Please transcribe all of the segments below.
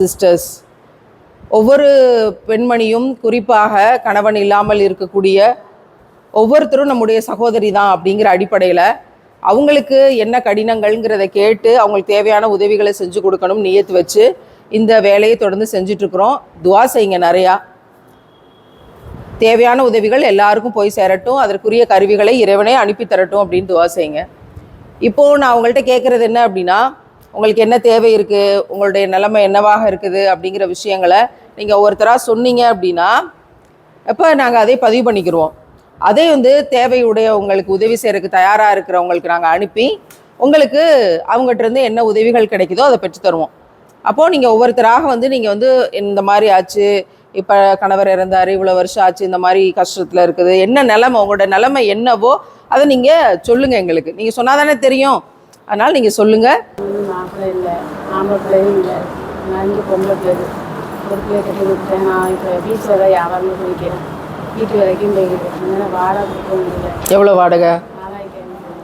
Sisters ஒவ்வொரு பெண்மணியும் குறிப்பாக கணவன் இல்லாமல் இருக்கக்கூடிய ஒவ்வொருத்தரும் நம்முடைய சகோதரி தான் அப்படிங்கிற அடிப்படையில் அவங்களுக்கு என்ன கடினங்கள்ங்கிறத கேட்டு அவங்களுக்கு தேவையான உதவிகளை செஞ்சு கொடுக்கணும் நியத்து வச்சு இந்த வேலையை தொடர்ந்து செஞ்சிட்ருக்குறோம் துவா செய்யுங்க நிறையா. தேவையான உதவிகள் எல்லாருக்கும் போய் சேரட்டும் அதற்குரிய கருவிகளை இறைவனே அனுப்பி தரட்டும் அப்படின்னு துவா செய்யுங்க. இப்போது நான் அவங்கள்ட்ட கேட்குறது என்ன அப்படின்னா உங்களுக்கு என்ன தேவை இருக்குது உங்களுடைய நிலைமை என்னவாக இருக்குது? அப்படிங்கிற விஷயங்களை நீங்கள் ஒவ்வொருத்தராக சொன்னீங்க அப்படின்னா அப்போ நாங்கள் அதை பதிவு பண்ணிக்கிருவோம். அதே வந்து தேவையுடைய உங்களுக்கு உதவி செய்கிறதுக்கு தயாராக இருக்கிறவங்களுக்கு நாங்கள் அனுப்பி உங்களுக்கு அவங்ககிட்ட இருந்து என்ன உதவிகள் கிடைக்குதோ அதை பெற்று தருவோம். அப்போது நீங்கள் ஒவ்வொருத்தராக வந்து நீங்கள் வந்து இந்த மாதிரி ஆச்சு இப்போ கணவர் இறந்தார் இவ்வளோ வருஷம் ஆச்சு இந்த மாதிரி கஷ்டத்தில் இருக்குது என்ன நிலமை உங்களோட நிலமை என்னவோ அதை நீங்கள் சொல்லுங்கள் எங்களுக்கு. நீங்கள் சொன்னால் தானே தெரியும். அதனால் நீங்கள் சொல்லுங்கள் மாப்பிள்ளை இல்லை ஆம்பளை பிள்ளையும் இல்லை. நான் இங்கே பொம்பளை பிள்ளை ஒரு பிள்ளை கட்டி கொடுத்தேன். நான் இப்போ பீச்சில் தான் வியாபாரம் குடிக்கிறேன் வீட்டு வரைக்கும் போய்க்கிறேன் அதனால் வாடகை கொடுக்க முடியல. எவ்வளோ வாடகை?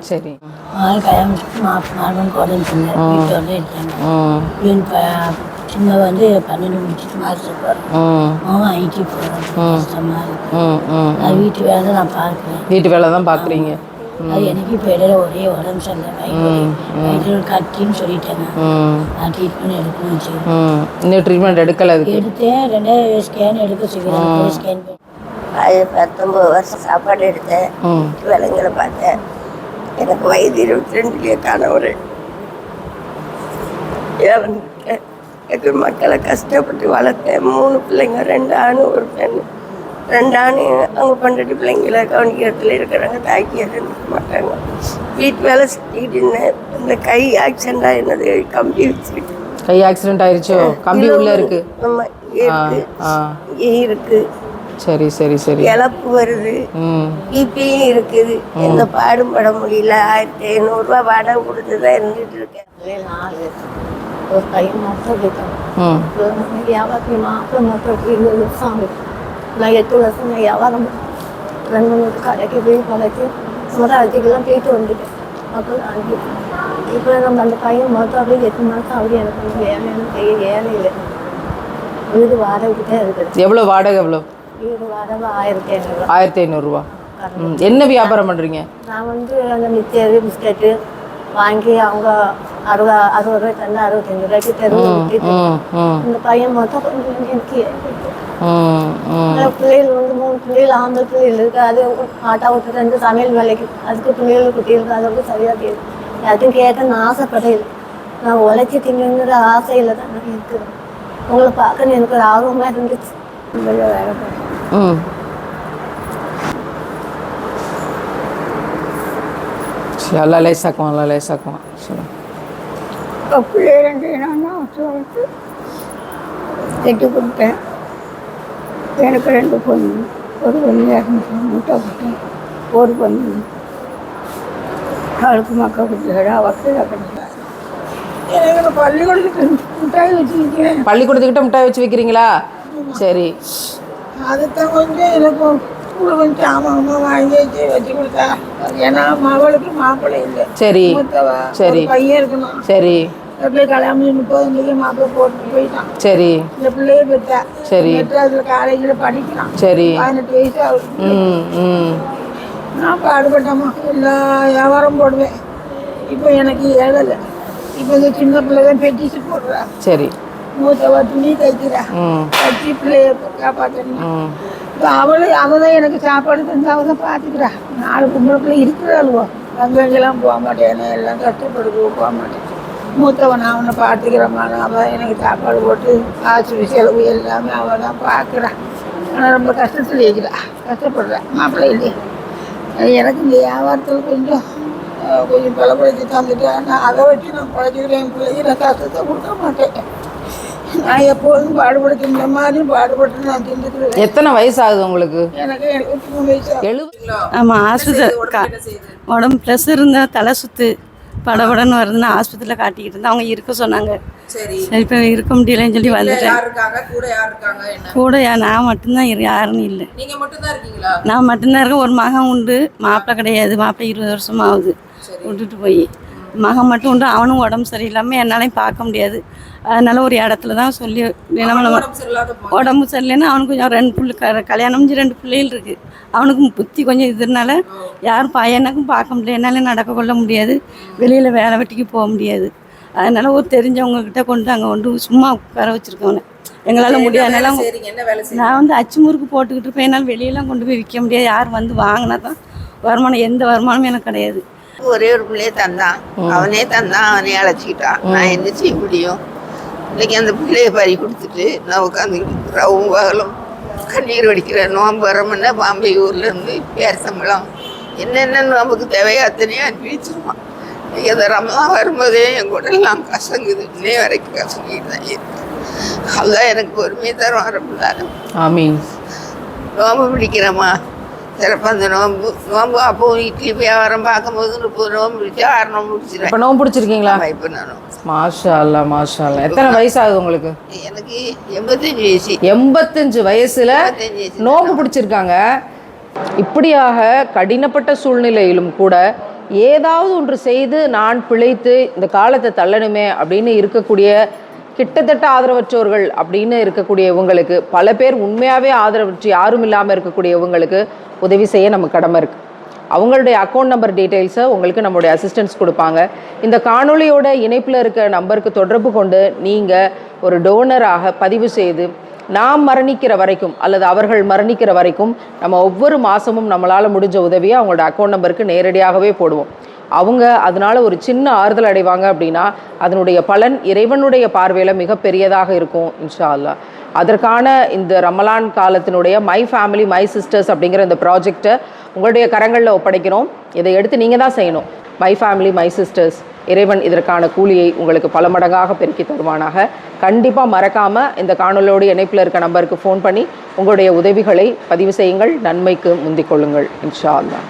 சரி. ஆள் கல்யாணம் மாப்பிள்ளை உடம்பு சரியில்லை வீட்டோட இருக்காங்க ம் இவன் இப்போ சின்ன வந்து பன்னெண்டு முடிச்சுட்டு மாதத்துக்கு போகிறேன் ம் அவன் ஐடி போகிறான் கஷ்டமாக இருக்கு. ம் ம் நான் வீட்டு வேலை நான் பார்க்குறேன். வீட்டு வேலை தான் பார்க்குறீங்க. அது எனக்கு இப்போ இடையில ஒரே உடம்பு சரியில்லை. கட்டின்னு சொல்லிட்டேங்க. நான் ட்ரீட்மெண்ட் எடுக்கணும்னு ம். இன்னும் ட்ரீட்மெண்ட் எடுக்கல எடுத்தேன். ரெண்டாவது ஸ்கேன் எடுக்க சொல்லிக்கிறேன் ஸ்கேன் அது பத்தொம்பது வருஷம் சாப்பாடு எடுத்தேன். விலங்குகளை பார்த்தேன். எனக்கு வயது இருபத்தி ரெண்டுலேயே கணவர். இறந்துட்டேன் எனக்கு மக்களை கஷ்டப்பட்டு வளர்த்தேன். மூணு பிள்ளைங்க ரெண்டு ஆணு ஒரு பெண் ரெண்டு ஆணு அவங்க பன்னெண்டு பிள்ளைங்களை கவனிக்கிறதுல இருக்கிறாங்க. தாக்கி இருந்துக்க மாட்டாங்க. வீட்டு வேலை செஞ்சுக்கிட்டு இருந்தேன் இந்த கை ஆக்சிடென்டாக என்னது? கம்பி வச்சுக்கிட்டு கை ஆக்சிடென்ட் ஆயிருச்சோ? கம்பி உள்ள இருக்கு. ஆமா, இருக்கு. இருக்கு. சரி சரி சரி. இழப்பு வருது. பிபியும் இருக்குது. எந்த பாடும் பட முடியல. ஆயிரத்தி ஐநூறுரூவா வாடகை கொடுத்து தான் இருந்துட்டு இருக்கேன். ஒரு பையன் மட்டும் இருக்கேன் ம். வியாபாரத்தில் மாப்பிள்ளை நான் எட்டு வருஷம் நான் வியாபாரம் ரெண்டு மூணு கடைக்கு போய் கடைக்கு சுமராஜிக்கெல்லாம் போயிட்டு வந்துட்டேன் அப்போ அஞ்சு இப்போ நம்ம அந்த பையன் மொத்தம் அப்படியே எட்டு மாதம் அப்படியே எனக்கு வேலையான கையை வேலை இல்லை வீடு வாடகைக்கு தான் இருக்குது எவ்வளோ வாடகை எவ்வளோ வீடு வாடகை ஆயிரத்தி ஐநூறுரூவா ஆயிரத்தி ஐநூறுரூவா என்ன வியாபாரம் பண்ணுறீங்க நான் வந்து அந்த மிச்சரு பிஸ்கட்டு வாங்கி அவங்க அறுபது அறுபது ரூபாய் தந்து அறுபத்தஞ்சு ரூபாய்க்கு தெருவில் விட்டுட்டு ம் ம். இந்த பையன் மொத்தம் கொஞ்சம் எனக்கு பிள்ளைகள் வந்து மூணு பிள்ளைகள் ஆம்பளை பிள்ளைகள் இருக்கு. அது ஆட்டா விட்டு ரெண்டு சமையல் வேலைக்கு அதுக்கு பிள்ளைகள் குட்டிகளுக்கு அதோட சரியா கேட்கு யாருக்கும் கேட்டேன்னு ஆசைப்படையில நான் உழைச்சி திங்குங்கிற ஆசையில தான் நான் இருக்கிறேன். உங்களை பார்க்கணும் எனக்கு ஒரு ஆர்வமா இருந்துச்சு. உங்களை வேலை. ம் சரி அல்லா லேசாக்குவான் அல்லா லேசாக்குவான். சரி பிள்ளை ரெண்டு நான் வளர்த்து கட்டி கொடுத்தேன். எனக்கு ரெண்டு பொண்ணு. ஒரு பொண்ணு இறந்துட்டு முட்டை போட்டேன் ஒரு பொண்ணு. அவளுக்கு மக்கள் கொடுத்தாரு அவருக்கு கிடைச்சா எனக்கு பள்ளிக்கூடத்துக்கு மிட்டாய் வச்சுருக்கேன் பள்ளிக்கூடத்துக்கிட்ட மிட்டாய் வச்சு வைக்கிறீங்களா? சரி. அதுதான் கொஞ்சம் எனக்கு கொஞ்சம் சாமான் வாங்கி வச்சு வச்சு கொடுத்தா. ஏன்னா மகளுக்கு மாப்பிள்ளை இல்லை. சரி. சரி. ஒரு பையன் இருக்கணும். சரி. எப்படி கல்யாணம் பண்ணி முப்பது மாப்பிள்ளை போட்டு போயிட்டான். சரி. இந்த பிள்ளைய பெற்றா. சரி. மெட்ராஸில் காலேஜில் படிக்கிறான். சரி. பதினெட்டு வயசு ஆகுது. ம் ம். நான் பாடுபட்டேம்மா. எல்லா வியாபாரம் போடுவேன். இப்போ எனக்கு ஏழலை இப்போ இந்த சின்ன பிள்ளை தான் பெட்டிச்சு போடுறா. சரி. மூத்தவ துணி தைக்கிறா. தச்சு பிள்ளைய காப்பாற்றணும் இப்போ அவளை அவள் தான் எனக்கு சாப்பாடு தந்து அவள் தான் பார்த்துக்கிறா. நாலு பொம்பளை பிள்ளை இருக்கிறாளுவோ. அங்கெங்கெல்லாம் போக மாட்டேன் எல்லாம் கஷ்டப்படுது போக மாட்டேன். மூத்தவன் நான் அவனை பார்த்துக்கிறமான அவள் எனக்கு சாப்பாடு போட்டு ஆஸ்பத்திரி செலவு எல்லாமே அவள் தான் பார்க்குறான் ஆனால் ரொம்ப கஷ்டத்தில் இருக்கிறா கஷ்டப்படுறா. மாப்பிள்ளை இல்லையே. எனக்கு இந்த வியாபாரத்தில் கொஞ்சம் கொஞ்சம் பலப்படுத்தி தந்துட்டு நான் அதை வச்சு நான் பழச்சிக்கிறேன் என் பிள்ளைக்கு நான் கஷ்டத்தை கொடுக்க மாட்டேன். நான் எப்போதும் பாடுபடுத்த இந்த மாதிரி பாடுபட்டு நான் திண்டுக்கிறேன். எத்தனை வயசு ஆகுது உங்களுக்கு? எனக்கு எழுபத்தி மூணு வயசு. எழுபது. ஆமாம் ஆஸ்பத்திரி கா உடம்பு ப்ரெஷர் இருந்தால் தலை சுற்று படபடன்னு வருதுன்னு ஆஸ்பத்திரியில் காட்டிக்கிட்டு இருந்தேன். அவங்க இருக்க சொன்னாங்க. சரி. இப்போ இருக்க முடியலன்னு சொல்லி வந்துட்டேன். கூட யா- நான் மட்டும்தான் இரு யாரும் இல்லை. நான் மட்டும்தான் இருக்கேன். ஒரு மகன் உண்டு. மாப்பிள்ளை கிடையாது. மாப்பிள்ளை இருபது வருஷம் ஆகுது விட்டுட்டு போய். மகன் மட்டும் உண்டு அவனும் உடம்பு சரியில்லாமல் என்னாலையும் பார்க்க முடியாது. அதனால ஒரு இடத்துல தான் சொல்லி நம்ம உடம்பு சரியில்லைன்னா அவனுக்கு கொஞ்சம் ரெண்டு புள்ளி க கல்யாணம் ரெண்டு பிள்ளைகள் இருக்குது அவனுக்கும் புத்தி கொஞ்சம் இதனால யாரும் பையனுக்கும் பார்க்க முடியல. என்னால நடக்க கொள்ள முடியாது. வெளியில் வேலை வெட்டிக்கு போக முடியாது. அதனால ஒரு தெரிஞ்சவங்க கிட்ட கொண்டு அங்கே கொண்டு சும்மா உட்கார வச்சிருக்கவனை. எங்களால் முடியாதனால அவங்க- சரிங்க என்ன வேலை செய்யுங்க நான் வந்து அச்சு முறுக்கு போட்டுக்கிட்டு இருப்பேன். என்னால் வெளியெல்லாம் கொண்டு போய் விற்க முடியாது. யார் வந்து வாங்கினா தான் வருமானம் எந்த வருமானமும் எனக்கு கிடையாது. ஒரே ஒரு பிள்ளைய தந்தான். அவனே தந்தான் அவனே அழைச்சிக்கிட்டான் நான் என்ன செய்ய முடியும் இன்னைக்கு அந்த பிள்ளைய பறி கொடுத்துட்டு நான் உட்காந்துக்கிட்டு ரவும் பகலும் கண்ணீர் வடிக்கிறேன் நோம்பு வரமுன்னா பாம்பே ஊர்ல இருந்து பேர் சம்பளம். என்னென்ன நோம்புக்கு தேவையோ அத்தனையும் அனுப்பி வச்சிருவான் இன்னைக்கு அந்த ரமலாம் வரும்போதே என் கூடலாம் கசங்குது. இன்னே வரைக்கும் கசங்கிட்டு தான் இருக்கு அதுதான் எனக்கு பொறுமையை தரும் ஆமீன். நோம்பு பிடிக்கிறேம்மா. சிறப்பாக அந்த நோம்பு நோம்பு அப்போ இட்லி வியாபாரம் பார்க்கும்போது முப்பது நோம்பு பிடிச்சி ஆறு நோம்பு இப்போ பிடிச்சிருவேன் நோம்பு பிடிச்சிருக்கீங்களா இப்போ நானும் மாஷா அல்லா மாஷா அல்லா எத்தனை வயசாகுது உங்களுக்கு? எனக்கு எண்பத்தஞ்சு வயசு. எண்பத்தஞ்சு வயசுல வயசு நோம்பு பிடிச்சிருக்காங்க இப்படியாக கடினப்பட்ட சூழ்நிலையிலும் கூட ஏதாவது ஒன்று செய்து நான் பிழைத்து இந்த காலத்தை தள்ளணுமே அப்படின்னு இருக்கக்கூடிய கிட்டத்தட்ட ஆதரவற்றோர்கள் அப்படின்னு இருக்கக்கூடிய இவங்களுக்கு பல பேர் உண்மையாகவே ஆதரவற்று யாரும் இல்லாமல் இருக்கக்கூடிய இவங்களுக்கு உதவி செய்ய நம்ம கடமை இருக்குது அவங்களுடைய அக்கௌண்ட் நம்பர் டீட்டெயில்ஸை உங்களுக்கு நம்மளுடைய அசிஸ்டன்ஸ் கொடுப்பாங்க. இந்த காணொளியோட இணைப்பில் இருக்க நம்பருக்கு தொடர்பு கொண்டு நீங்கள் ஒரு டோனராக பதிவு செய்து நாம் மரணிக்கிற வரைக்கும் அல்லது அவர்கள் மரணிக்கிற வரைக்கும் நம்ம ஒவ்வொரு மாதமும் நம்மளால் முடிஞ்ச உதவியை அவங்களோட அக்கௌண்ட் நம்பருக்கு நேரடியாகவே போடுவோம். அவங்க அதனால் ஒரு சின்ன ஆறுதல் அடைவாங்க அப்படின்னா அதனுடைய பலன் இறைவனுடைய பார்வையில் மிகப்பெரியதாக இருக்கும் இன்ஷா அல்லாஹ் அதற்கான இந்த ரமலான் காலத்தினுடைய மை ஃபேமிலி மை சிஸ்டர்ஸ் அப்படிங்கிற இந்த ப்ராஜெக்டை உங்களுடைய கரங்களில் ஒப்படைக்கிறோம். இதை எடுத்து நீங்கள் தான் செய்யணும். மை ஃபேமிலி மை சிஸ்டர்ஸ் இறைவன் இதற்கான கூலியை உங்களுக்கு பல மடங்காக பெருக்கி தருவானாக. கண்டிப்பாக மறக்காமல் இந்த காணொலியோடு இணைப்பில் இருக்க நம்பருக்கு ஃபோன் பண்ணி உங்களுடைய உதவிகளை பதிவு செய்யுங்கள் நன்மைக்கு முந்திக் கொள்ளுங்கள் இன்ஷா அல்லா